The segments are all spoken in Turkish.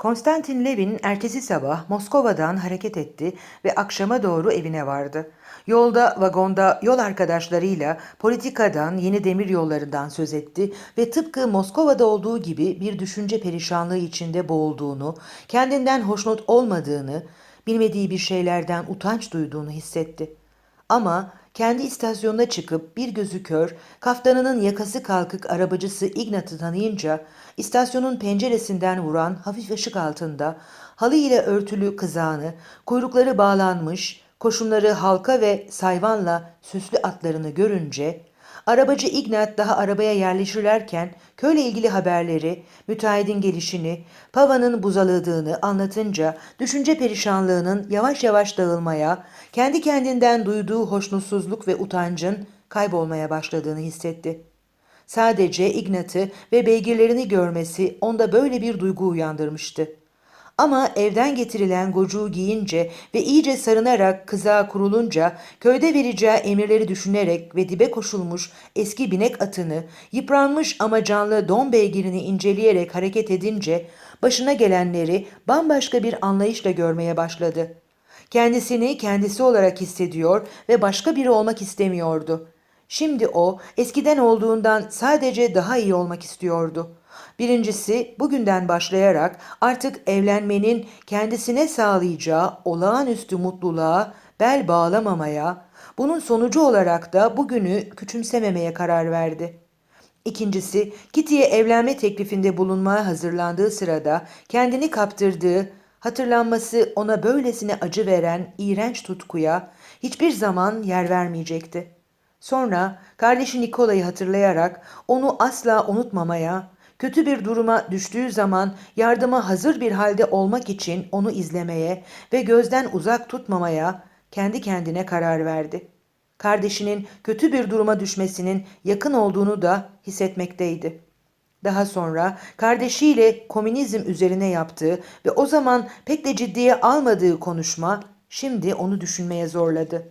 Konstantin Levin ertesi sabah Moskova'dan hareket etti ve akşama doğru evine vardı. Yolda vagonda yol arkadaşlarıyla politikadan, yeni demir yollarından söz etti ve tıpkı Moskova'da olduğu gibi bir düşünce perişanlığı içinde boğulduğunu, kendinden hoşnut olmadığını, bilmediği bir şeylerden utanç duyduğunu hissetti. Ama kendi istasyonuna çıkıp bir gözü kör, kaftanının yakası kalkık arabacısı Ignat'ı tanıyınca istasyonun penceresinden vuran hafif ışık altında halı ile örtülü kızağını, kuyrukları bağlanmış, koşumları halka ve sayvanla süslü atlarını görünce Arabacı Ignat daha arabaya yerleşirlerken köyle ilgili haberleri, müteahhidin gelişini, pavanın buzaladığını anlatınca düşünce perişanlığının yavaş yavaş dağılmaya, kendi kendinden duyduğu hoşnutsuzluk ve utancın kaybolmaya başladığını hissetti. Sadece Ignat'ı ve beygirlerini görmesi onda böyle bir duygu uyandırmıştı. Ama evden getirilen gocuğu giyince ve iyice sarınarak kızağa kurulunca köyde vereceği emirleri düşünerek ve dibe koşulmuş eski binek atını, yıpranmış ama canlı don beygirini inceleyerek hareket edince başına gelenleri bambaşka bir anlayışla görmeye başladı. Kendisini kendisi olarak hissediyor ve başka biri olmak istemiyordu. Şimdi o eskiden olduğundan sadece daha iyi olmak istiyordu. Birincisi bugünden başlayarak artık evlenmenin kendisine sağlayacağı olağanüstü mutluluğa bel bağlamamaya, bunun sonucu olarak da bugünü küçümsememeye karar verdi. İkincisi, Kitty'ye evlenme teklifinde bulunmaya hazırlandığı sırada kendini kaptırdığı, hatırlanması ona böylesine acı veren iğrenç tutkuya hiçbir zaman yer vermeyecekti. Sonra kardeşi Nikola'yı hatırlayarak onu asla unutmamaya, kötü bir duruma düştüğü zaman yardıma hazır bir halde olmak için onu izlemeye ve gözden uzak tutmamaya kendi kendine karar verdi. Kardeşinin kötü bir duruma düşmesinin yakın olduğunu da hissetmekteydi. Daha sonra kardeşiyle komünizm üzerine yaptığı ve o zaman pek de ciddiye almadığı konuşma şimdi onu düşünmeye zorladı.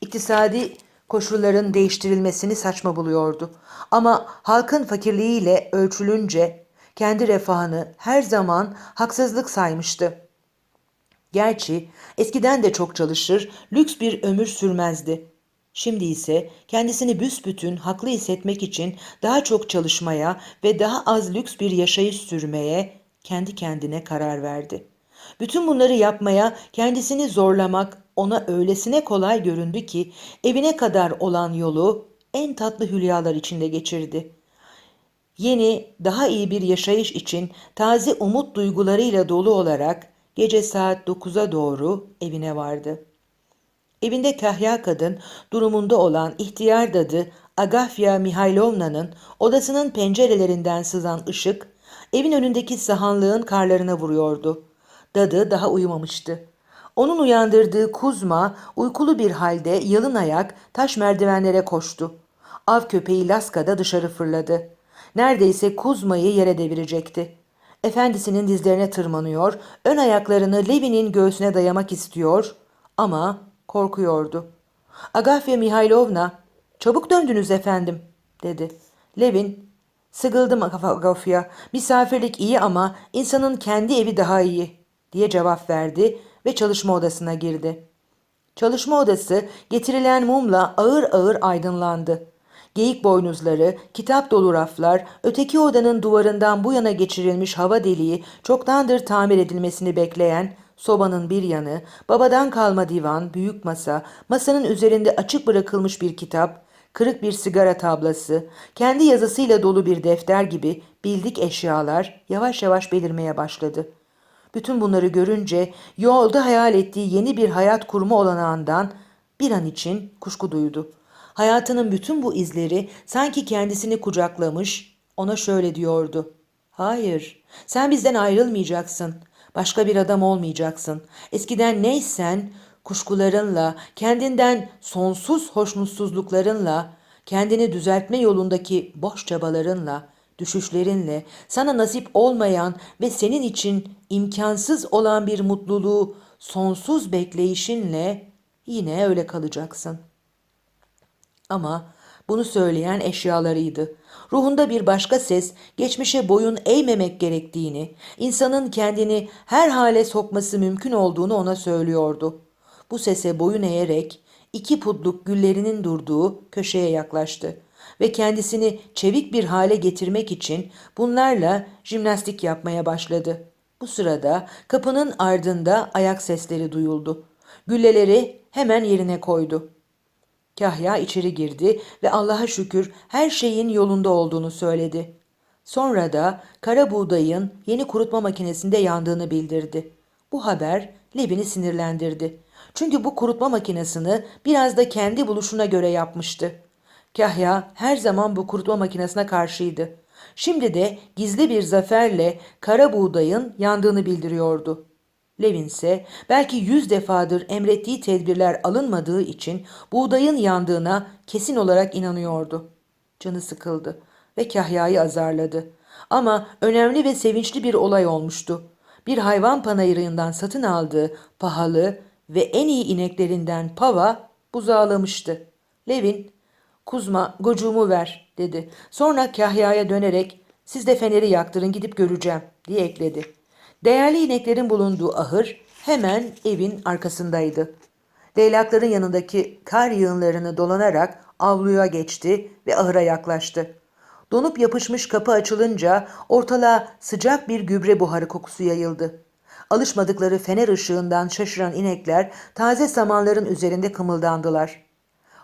İktisadi koşulların değiştirilmesini saçma buluyordu. Ama halkın fakirliğiyle ölçülünce kendi refahını her zaman haksızlık saymıştı. Gerçi eskiden de çok çalışır, lüks bir ömür sürmezdi. Şimdi ise kendisini büsbütün haklı hissetmek için daha çok çalışmaya ve daha az lüks bir yaşayış sürmeye kendi kendine karar verdi. Bütün bunları yapmaya kendisini zorlamak ona öylesine kolay göründü ki evine kadar olan yolu en tatlı hülyalar içinde geçirdi. Yeni, daha iyi bir yaşayış için taze umut duygularıyla dolu olarak gece saat 9'a doğru evine vardı. Evinde kahya kadın durumunda olan ihtiyar dadı Agafya Mihailovna'nın odasının pencerelerinden sızan ışık evin önündeki sahanlığın karlarına vuruyordu. Dadı daha uyumamıştı. Onun uyandırdığı Kuzma uykulu bir halde yalın ayak taş merdivenlere koştu. Av köpeği Laska da dışarı fırladı. Neredeyse Kuzma'yı yere devirecekti. Efendisinin dizlerine tırmanıyor, ön ayaklarını Levi'nin göğsüne dayamak istiyor ama korkuyordu. Agafya Mihailovna, çabuk döndünüz efendim, dedi. Levin, sıkıldım Agafya, misafirlik iyi ama insanın kendi evi daha iyi, diye cevap verdi ve çalışma odasına girdi. Çalışma odası getirilen mumla ağır ağır aydınlandı. Geyik boynuzları, kitap dolu raflar, öteki odanın duvarından bu yana geçirilmiş hava deliği çoktandır tamir edilmesini bekleyen sobanın bir yanı, babadan kalma divan, büyük masa, masanın üzerinde açık bırakılmış bir kitap, kırık bir sigara tablası, kendi yazısıyla dolu bir defter gibi bildik eşyalar yavaş yavaş belirmeye başladı.'' Bütün bunları görünce yolda hayal ettiği yeni bir hayat kurma olanağından bir an için kuşku duydu. Hayatının bütün bu izleri sanki kendisini kucaklamış, ona şöyle diyordu. Hayır, sen bizden ayrılmayacaksın. Başka bir adam olmayacaksın. Eskiden neysen kuşkularınla, kendinden sonsuz hoşnutsuzluklarınla, kendini düzeltme yolundaki boş çabalarınla, düşüşlerinle, sana nasip olmayan ve senin için imkansız olan bir mutluluğu sonsuz bekleyişinle yine öyle kalacaksın. Ama bunu söyleyen eşyalarıydı. Ruhunda bir başka ses geçmişe boyun eğmemek gerektiğini, insanın kendini her hale sokması mümkün olduğunu ona söylüyordu. Bu sese boyun eğerek iki putluk güllerinin durduğu köşeye yaklaştı ve kendisini çevik bir hale getirmek için bunlarla jimnastik yapmaya başladı. Bu sırada kapının ardında ayak sesleri duyuldu. Gülleleri hemen yerine koydu. Kahya içeri girdi ve Allah'a şükür her şeyin yolunda olduğunu söyledi. Sonra da kara buğdayın yeni kurutma makinesinde yandığını bildirdi. Bu haber Levin'i sinirlendirdi. Çünkü bu kurutma makinesini biraz da kendi buluşuna göre yapmıştı. Kahya her zaman bu kurutma makinesine karşıydı. Şimdi de gizli bir zaferle kara buğdayın yandığını bildiriyordu. Levin ise belki yüz defadır emrettiği tedbirler alınmadığı için buğdayın yandığına kesin olarak inanıyordu. Canı sıkıldı ve Kahya'yı azarladı. Ama önemli ve sevinçli bir olay olmuştu. Bir hayvan panayırından satın aldığı pahalı ve en iyi ineklerinden Pava buzağlamıştı. Levin, Kuzma gocuğumu ver dedi. Sonra Kahya'ya dönerek siz de feneri yaktırın gidip göreceğim diye ekledi. Değerli ineklerin bulunduğu ahır hemen evin arkasındaydı. Leylakların yanındaki kar yığınlarını dolanarak avluya geçti ve ahıra yaklaştı. Donup yapışmış kapı açılınca ortalığa sıcak bir gübre buharı kokusu yayıldı. Alışmadıkları fener ışığından şaşıran inekler taze samanların üzerinde kımıldandılar.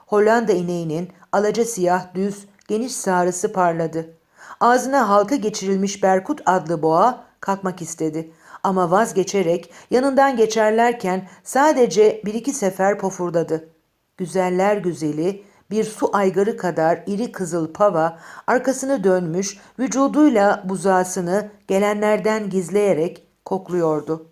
Hollanda ineğinin alaca siyah düz geniş sarısı parladı. Ağzına halka geçirilmiş Berkut adlı boğa kalkmak istedi. Ama vazgeçerek yanından geçerlerken sadece bir iki sefer pofurdadı. Güzeller güzeli bir su aygırı kadar iri kızıl pava arkasını dönmüş vücuduyla buzağısını gelenlerden gizleyerek kokluyordu.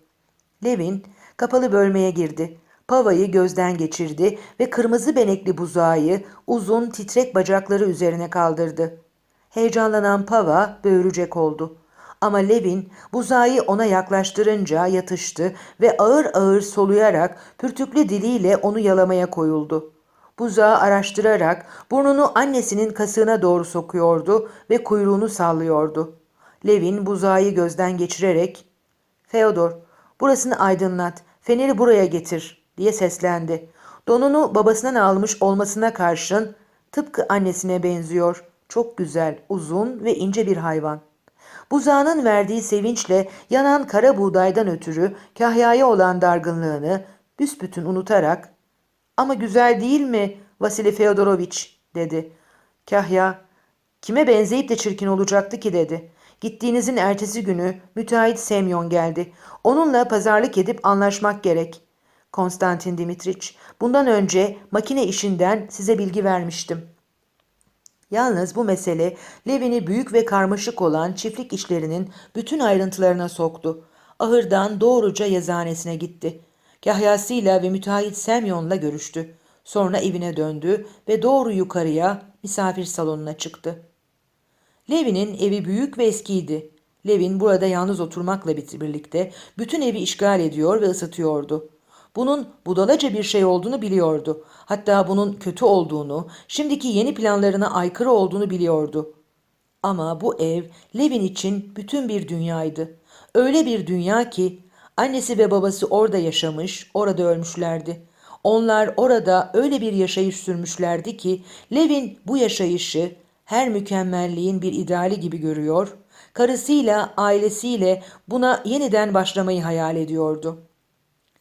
Levin kapalı bölmeye girdi. Pava'yı gözden geçirdi ve kırmızı benekli buzağı uzun titrek bacakları üzerine kaldırdı. Heyecanlanan Pava böğürecek oldu. Ama Levin buzağı ona yaklaştırınca yatıştı ve ağır ağır soluyarak pürtüklü diliyle onu yalamaya koyuldu. Buzağı araştırarak burnunu annesinin kasığına doğru sokuyordu ve kuyruğunu sallıyordu. Levin buzağı gözden geçirerek ''Feodor, burasını aydınlat, feneri buraya getir.'' Diye seslendi. Donunu babasından almış olmasına karşın tıpkı annesine benziyor. Çok güzel, uzun ve ince bir hayvan. Buzağının verdiği sevinçle yanan kara buğdaydan ötürü Kahya'ya olan dargınlığını büsbütün unutarak ''Ama güzel değil mi Vasili Feodoroviç?'' dedi. Kahya ''Kime benzeyip de çirkin olacaktı ki?'' dedi. Gittiğinizin ertesi günü müteahhit Semyon geldi. Onunla pazarlık edip anlaşmak gerek. Konstantin Dimitriç, bundan önce makine işinden size bilgi vermiştim. Yalnız bu mesele Levin'i büyük ve karmaşık olan çiftlik işlerinin bütün ayrıntılarına soktu. Ahırdan doğruca yazıhanesine gitti. Kahyasıyla ve müteahhit Semyon'la görüştü. Sonra evine döndü ve doğru yukarıya misafir salonuna çıktı. Levin'in evi büyük ve eskiydi. Levin burada yalnız oturmakla birlikte bütün evi işgal ediyor ve ısıtıyordu. Bunun budalaca bir şey olduğunu biliyordu. Hatta bunun kötü olduğunu, şimdiki yeni planlarına aykırı olduğunu biliyordu. Ama bu ev Levin için bütün bir dünyaydı. Öyle bir dünya ki annesi ve babası orada yaşamış, orada ölmüşlerdi. Onlar orada öyle bir yaşayış sürmüşlerdi ki Levin bu yaşayışı her mükemmelliğin bir ideali gibi görüyor, karısıyla, ailesiyle buna yeniden başlamayı hayal ediyordu.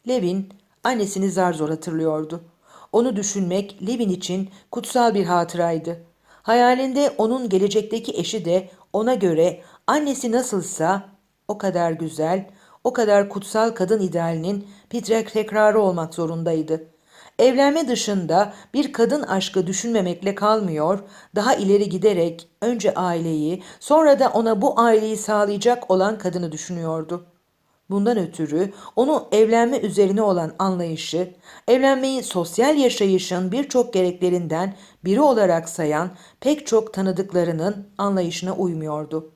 Levin Annesini zar zor hatırlıyordu. Onu düşünmek Levin için kutsal bir hatıraydı. Hayalinde onun gelecekteki eşi de ona göre annesi nasılsa o kadar güzel, o kadar kutsal kadın idealinin bir tekrarı olmak zorundaydı. Evlenme dışında bir kadın aşkı düşünmemekle kalmıyor, daha ileri giderek önce aileyi, sonra da ona bu aileyi sağlayacak olan kadını düşünüyordu. Bundan ötürü onu evlenme üzerine olan anlayışı, evlenmeyi sosyal yaşayışın birçok gereklerinden biri olarak sayan pek çok tanıdıklarının anlayışına uymuyordu.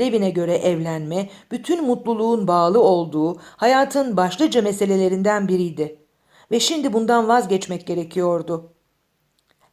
Levin'e göre evlenme bütün mutluluğun bağlı olduğu hayatın başlıca meselelerinden biriydi ve şimdi bundan vazgeçmek gerekiyordu.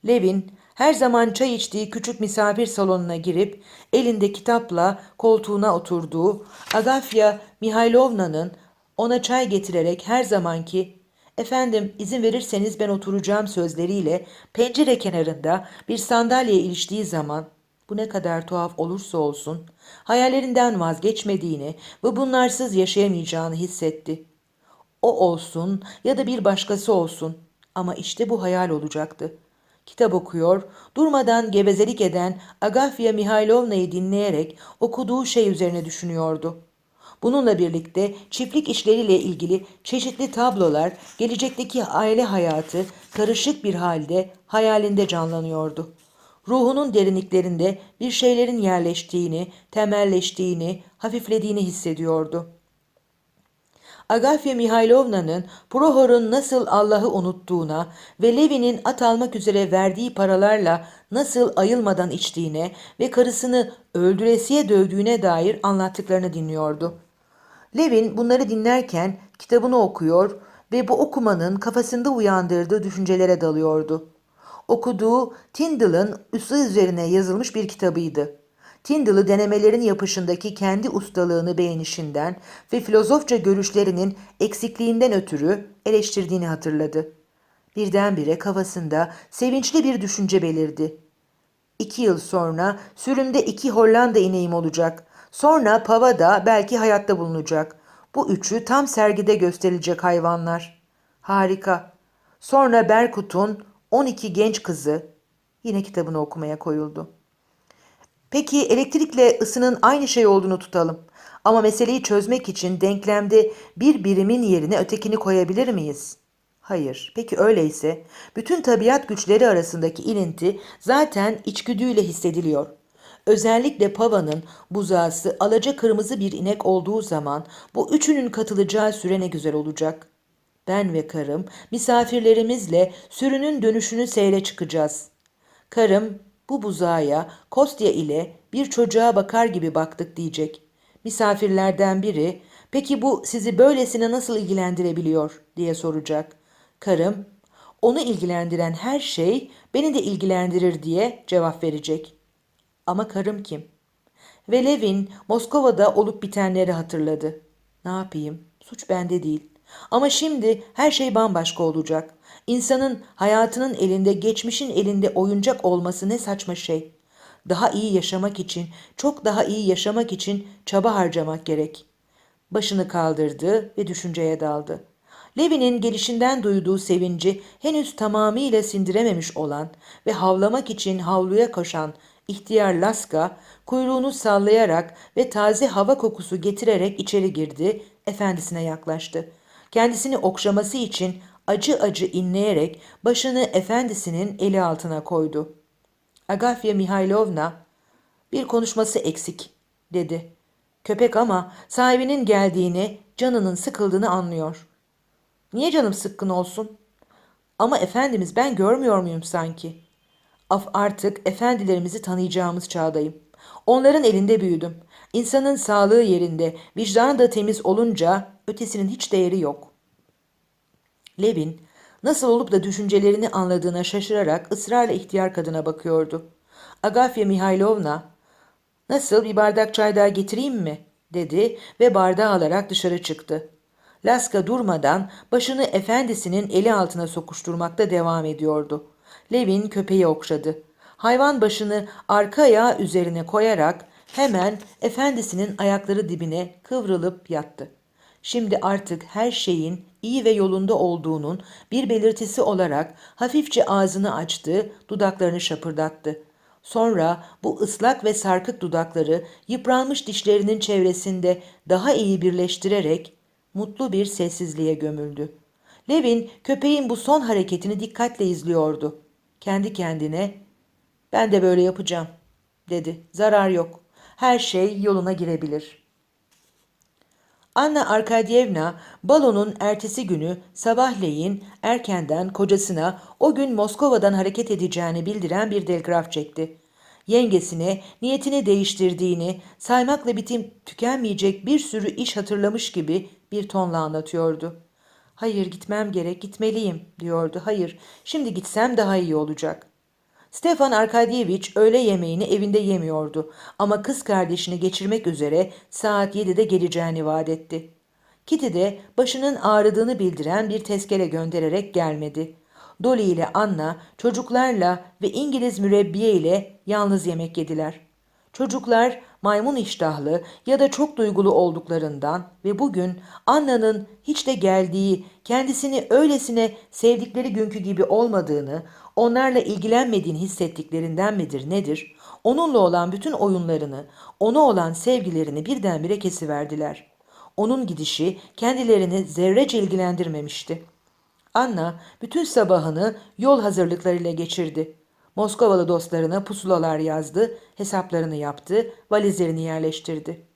Levin Her zaman çay içtiği küçük misafir salonuna girip elinde kitapla koltuğuna oturduğu Agafya Mihailovna'nın ona çay getirerek her zamanki efendim izin verirseniz ben oturacağım sözleriyle pencere kenarında bir sandalyeye iliştiği zaman bu ne kadar tuhaf olursa olsun hayallerinden vazgeçmediğini ve bunlarsız yaşayamayacağını hissetti. O olsun ya da bir başkası olsun ama işte bu hayal olacaktı. Kitap okuyor, durmadan gevezelik eden Agafya Mihailovna'yı dinleyerek okuduğu şey üzerine düşünüyordu. Bununla birlikte çiftlik işleriyle ilgili çeşitli tablolar, gelecekteki aile hayatı karışık bir halde hayalinde canlanıyordu. Ruhunun derinliklerinde bir şeylerin yerleştiğini, temelleştiğini, hafiflediğini hissediyordu. Agafya Mihailovna'nın Prohor'un nasıl Allah'ı unuttuğuna ve Levi'nin at almak üzere verdiği paralarla nasıl ayılmadan içtiğine ve karısını öldüresiye dövdüğüne dair anlattıklarını dinliyordu. Levin bunları dinlerken kitabını okuyor ve bu okumanın kafasında uyandırdığı düşüncelere dalıyordu. Okuduğu Tyndall'ın üsü üzerine yazılmış bir kitabıydı. Tyndall'ı denemelerin yapışındaki kendi ustalığını beğenişinden ve filozofça görüşlerinin eksikliğinden ötürü eleştirdiğini hatırladı. Birdenbire kafasında sevinçli bir düşünce belirdi. İki yıl sonra sürümde iki Hollanda ineğim olacak. Sonra Pava'da belki hayatta bulunacak. Bu üçü tam sergide gösterilecek hayvanlar. Harika. Sonra Berkut'un 12 genç kızı yine kitabını okumaya koyuldu. Peki elektrikle ısının aynı şey olduğunu tutalım. Ama meseleyi çözmek için denklemde bir birimin yerine ötekini koyabilir miyiz? Hayır. Peki öyleyse bütün tabiat güçleri arasındaki ilinti zaten içgüdüyle hissediliyor. Özellikle pavanın buzağısı alaca kırmızı bir inek olduğu zaman bu üçünün katılacağı süre ne güzel olacak. Ben ve karım misafirlerimizle sürünün dönüşünü seyre çıkacağız. Karım bu buzağa Kostya ile bir çocuğa bakar gibi baktık diyecek. Misafirlerden biri peki bu sizi böylesine nasıl ilgilendirebiliyor diye soracak. Karım onu ilgilendiren her şey beni de ilgilendirir diye cevap verecek. Ama karım kim? Ve Levin Moskova'da olup bitenleri hatırladı. Ne yapayım? Suç bende değil. Ama şimdi her şey bambaşka olacak. İnsanın hayatının elinde, geçmişin elinde oyuncak olması ne saçma şey. Daha iyi yaşamak için, çok daha iyi yaşamak için çaba harcamak gerek. Başını kaldırdı ve düşünceye daldı. Levi'nin gelişinden duyduğu sevinci henüz tamamıyla sindirememiş olan ve havlamak için havluya koşan ihtiyar Laska kuyruğunu sallayarak ve taze hava kokusu getirerek içeri girdi, efendisine yaklaştı. Kendisini okşaması için acı acı inleyerek başını efendisinin eli altına koydu. Agafya Mihailovna, bir konuşması eksik, dedi. Köpek ama sahibinin geldiğini, canının sıkıldığını anlıyor. Niye canım sıkkın olsun? Ama efendimiz ben görmüyor muyum sanki? Af artık efendilerimizi tanıyacağımız çağdayım. Onların elinde büyüdüm. İnsanın sağlığı yerinde, vicdanı da temiz olunca ötesinin hiç değeri yok. Levin nasıl olup da düşüncelerini anladığına şaşırarak ısrarla ihtiyar kadına bakıyordu. Agafya Mihailovna, nasıl bir bardak çay daha getireyim mi? dedi ve bardağı alarak dışarı çıktı. Laska durmadan başını efendisinin eli altına sokuşturmakta devam ediyordu. Levin köpeği okşadı. Hayvan başını arka ayağı üzerine koyarak hemen efendisinin ayakları dibine kıvrılıp yattı. Şimdi artık her şeyin iyi ve yolunda olduğunun bir belirtisi olarak hafifçe ağzını açtı, dudaklarını şapırdattı. Sonra bu ıslak ve sarkık dudakları yıpranmış dişlerinin çevresinde daha iyi birleştirerek mutlu bir sessizliğe gömüldü. Levin köpeğin bu son hareketini dikkatle izliyordu. Kendi kendine ben de böyle yapacağım dedi. Zarar yok. Her şey yoluna girebilir.'' Anna Arkadyevna balonun ertesi günü sabahleyin erkenden kocasına o gün Moskova'dan hareket edeceğini bildiren bir telgraf çekti. Yengesine niyetini değiştirdiğini, saymakla bitim tükenmeyecek bir sürü iş hatırlamış gibi bir tonla anlatıyordu. Hayır gitmem gerek, gitmeliyim diyordu. Hayır, şimdi gitsem daha iyi olacak. Stefan Arkadiyevich öğle yemeğini evinde yemiyordu ama kız kardeşini geçirmek üzere saat 7'de geleceğini vaat etti. Kitty de başının ağrıdığını bildiren bir tezkere göndererek gelmedi. Dolly ile Anna çocuklarla ve İngiliz mürebbiye ile yalnız yemek yediler. Çocuklar maymun iştahlı ya da çok duygulu olduklarından ve bugün Anna'nın hiç de geldiği, kendisini öylesine sevdikleri günkü gibi olmadığını, onlarla ilgilenmediğini hissettiklerinden midir nedir? Onunla olan bütün oyunlarını, ona olan sevgilerini birdenbire kesiverdiler. Onun gidişi kendilerini zerrece ilgilendirmemişti. Anna bütün sabahını yol hazırlıklarıyla geçirdi. Moskovalı dostlarına pusulalar yazdı, hesaplarını yaptı, valizlerini yerleştirdi.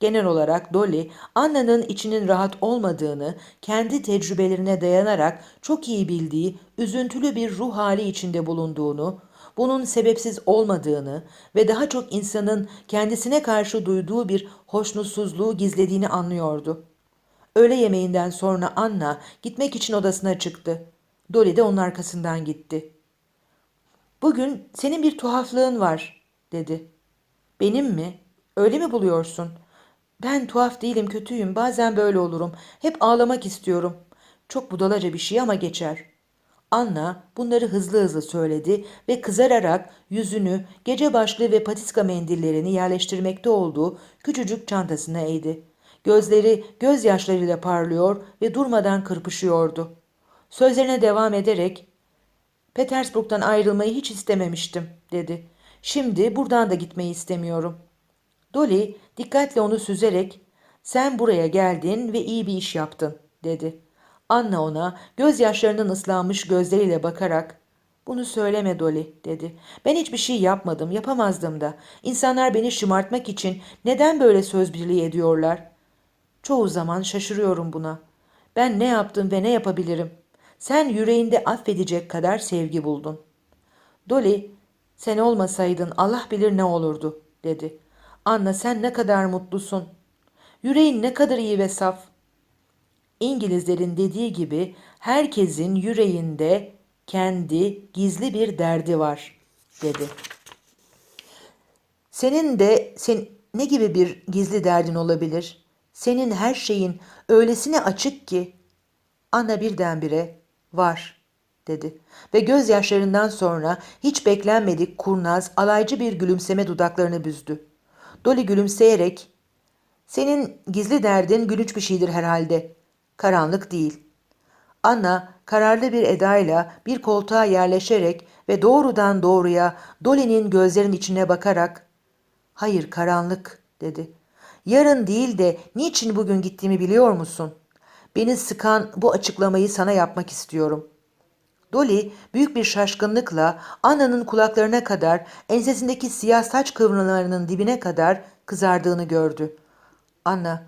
Genel olarak Dolly, Anna'nın içinin rahat olmadığını, kendi tecrübelerine dayanarak çok iyi bildiği üzüntülü bir ruh hali içinde bulunduğunu, bunun sebepsiz olmadığını ve daha çok insanın kendisine karşı duyduğu bir hoşnutsuzluğu gizlediğini anlıyordu. Öğle yemeğinden sonra Anna gitmek için odasına çıktı. Dolly de onun arkasından gitti. Bugün senin bir tuhaflığın var, dedi. Benim mi? Öyle mi buluyorsun? Ben tuhaf değilim, kötüyüm. Bazen böyle olurum. Hep ağlamak istiyorum. Çok budalaca bir şey ama geçer. Anna bunları hızlı hızlı söyledi ve kızararak yüzünü, gece başlığı ve patiska mendillerini yerleştirmekte olduğu küçücük çantasına eğdi. Gözleri gözyaşlarıyla parlıyor ve durmadan kırpışıyordu. Sözlerine devam ederek Petersburg'dan ayrılmayı hiç istememiştim, dedi. Şimdi buradan da gitmeyi istemiyorum. Dolly dikkatle onu süzerek sen buraya geldin ve iyi bir iş yaptın, dedi. Anna ona gözyaşlarının ıslanmış gözleriyle bakarak bunu söyleme Dolly dedi. Ben hiçbir şey yapmadım, yapamazdım da. İnsanlar beni şımartmak için neden böyle söz birliği ediyorlar? Çoğu zaman şaşırıyorum buna. Ben ne yaptım ve ne yapabilirim? Sen yüreğinde affedecek kadar sevgi buldun. Dolly, sen olmasaydın Allah bilir ne olurdu, dedi. Anna sen ne kadar mutlusun. Yüreğin ne kadar iyi ve saf. İngilizlerin dediği gibi herkesin yüreğinde kendi gizli bir derdi var, dedi. Senin de sen ne gibi bir gizli derdin olabilir? Senin her şeyin öylesine açık ki. Anna birdenbire var dedi ve gözyaşlarından sonra hiç beklenmedik kurnaz alaycı bir gülümseme dudaklarını büzdü. Dolly gülümseyerek senin gizli derdin gülünç bir şeydir herhalde. Karanlık değil. Anna kararlı bir edayla bir koltuğa yerleşerek ve doğrudan doğruya Dolly'nin gözlerinin içine bakarak ''Hayır karanlık'' dedi. ''Yarın değil de niçin bugün gittiğimi biliyor musun? Beni sıkan bu açıklamayı sana yapmak istiyorum.'' Dolly büyük bir şaşkınlıkla Anna'nın kulaklarına kadar ensesindeki siyah saç kıvrımlarının dibine kadar kızardığını gördü. Anna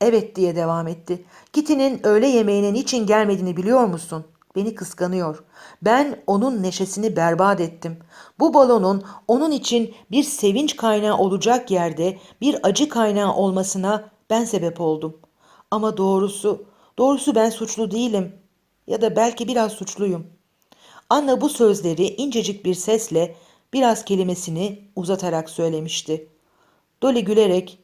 evet diye devam etti. Kitty'nin öğle yemeğine niçin gelmediğini biliyor musun? Beni kıskanıyor. Ben onun neşesini berbat ettim. Bu balonun onun için bir sevinç kaynağı olacak yerde bir acı kaynağı olmasına ben sebep oldum. Ama doğrusu, doğrusu ben suçlu değilim. Ya da belki biraz suçluyum. Anna bu sözleri incecik bir sesle biraz kelimesini uzatarak söylemişti. Dolly gülerek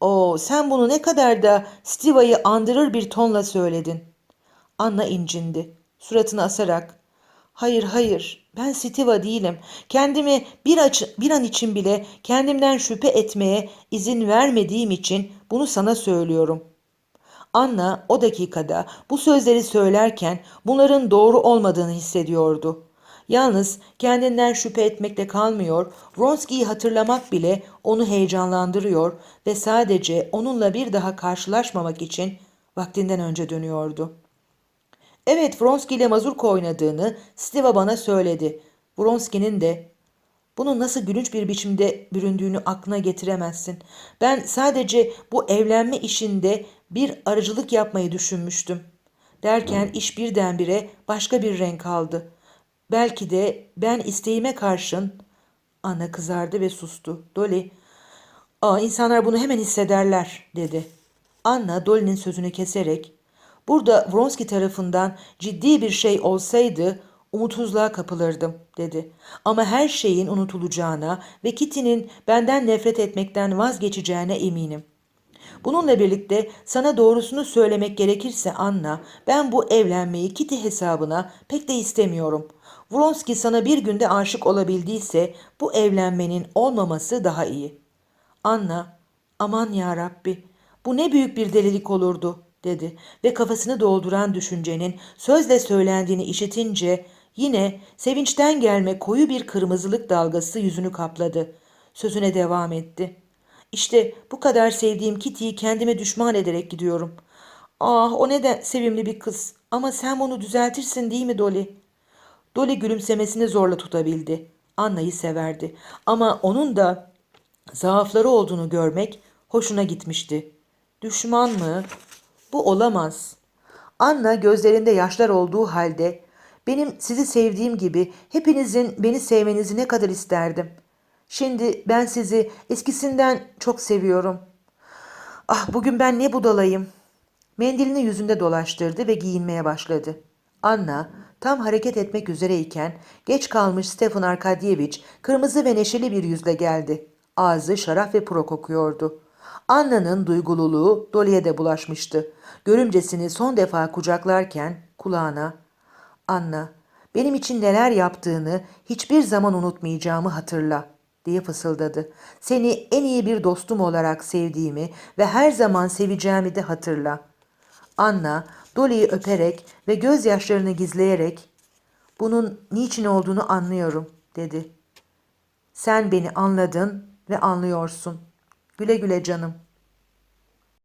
''O sen bunu ne kadar da Stiva'yı andırır bir tonla söyledin.'' Anna incindi. Suratını asarak ''Hayır hayır ben Stiva değilim. Kendimi bir, aç bir an için bile kendimden şüphe etmeye izin vermediğim için bunu sana söylüyorum.'' Anna o dakikada bu sözleri söylerken bunların doğru olmadığını hissediyordu. Yalnız kendinden şüphe etmekle kalmıyor, Vronski'yi hatırlamak bile onu heyecanlandırıyor ve sadece onunla bir daha karşılaşmamak için vaktinden önce dönüyordu. Evet Vronski ile mazurka oynadığını Stiva bana söyledi. Vronski'nin de bunun nasıl gülünç bir biçimde büründüğünü aklına getiremezsin. Ben sadece bu evlenme işinde bir aracılık yapmayı düşünmüştüm. Derken iş birdenbire başka bir renk aldı. Belki de ben isteğime karşın... Ana kızardı ve sustu. Dolly, ''Aa insanlar bunu hemen hissederler.'' dedi. Anna Dolly'nin sözünü keserek, ''Burada Vronski tarafından ciddi bir şey olsaydı umutsuzluğa kapılırdım dedi. Ama her şeyin unutulacağına ve Kitty'nin benden nefret etmekten vazgeçeceğine eminim. Bununla birlikte sana doğrusunu söylemek gerekirse Anna, ben bu evlenmeyi Kitty hesabına pek de istemiyorum. Vronsky sana bir günde aşık olabildiyse bu evlenmenin olmaması daha iyi. Anna, aman ya Rabbi, bu ne büyük bir delilik olurdu, dedi ve kafasını dolduran düşüncenin sözle söylendiğini işitince yine sevinçten gelme koyu bir kırmızılık dalgası yüzünü kapladı. Sözüne devam etti. İşte bu kadar sevdiğim Kitty'yi kendime düşman ederek gidiyorum. Ah o ne de sevimli bir kız. Ama sen bunu düzeltirsin değil mi Dolly? Dolly gülümsemesini zorla tutabildi. Anna'yı severdi. Ama onun da zaafları olduğunu görmek hoşuna gitmişti. Düşman mı? Bu olamaz. Anna gözlerinde yaşlar olduğu halde benim sizi sevdiğim gibi hepinizin beni sevmenizi ne kadar isterdim. Şimdi ben sizi eskisinden çok seviyorum. Ah bugün ben ne budalayım. Mendilini yüzünde dolaştırdı ve giyinmeye başladı. Anna tam hareket etmek üzereyken geç kalmış Stefan Arkadyeviç kırmızı ve neşeli bir yüzle geldi. Ağzı şarap ve puro kokuyordu. Anna'nın duygululuğu Dolly'e de bulaşmıştı. Görümcesini son defa kucaklarken kulağına Anna, benim için neler yaptığını hiçbir zaman unutmayacağımı hatırla diye fısıldadı. Seni en iyi bir dostum olarak sevdiğimi ve her zaman seveceğimi de hatırla. Anna, Dolly'yi öperek ve gözyaşlarını gizleyerek bunun niçin olduğunu anlıyorum dedi. Sen beni anladın ve anlıyorsun. Güle güle canım.''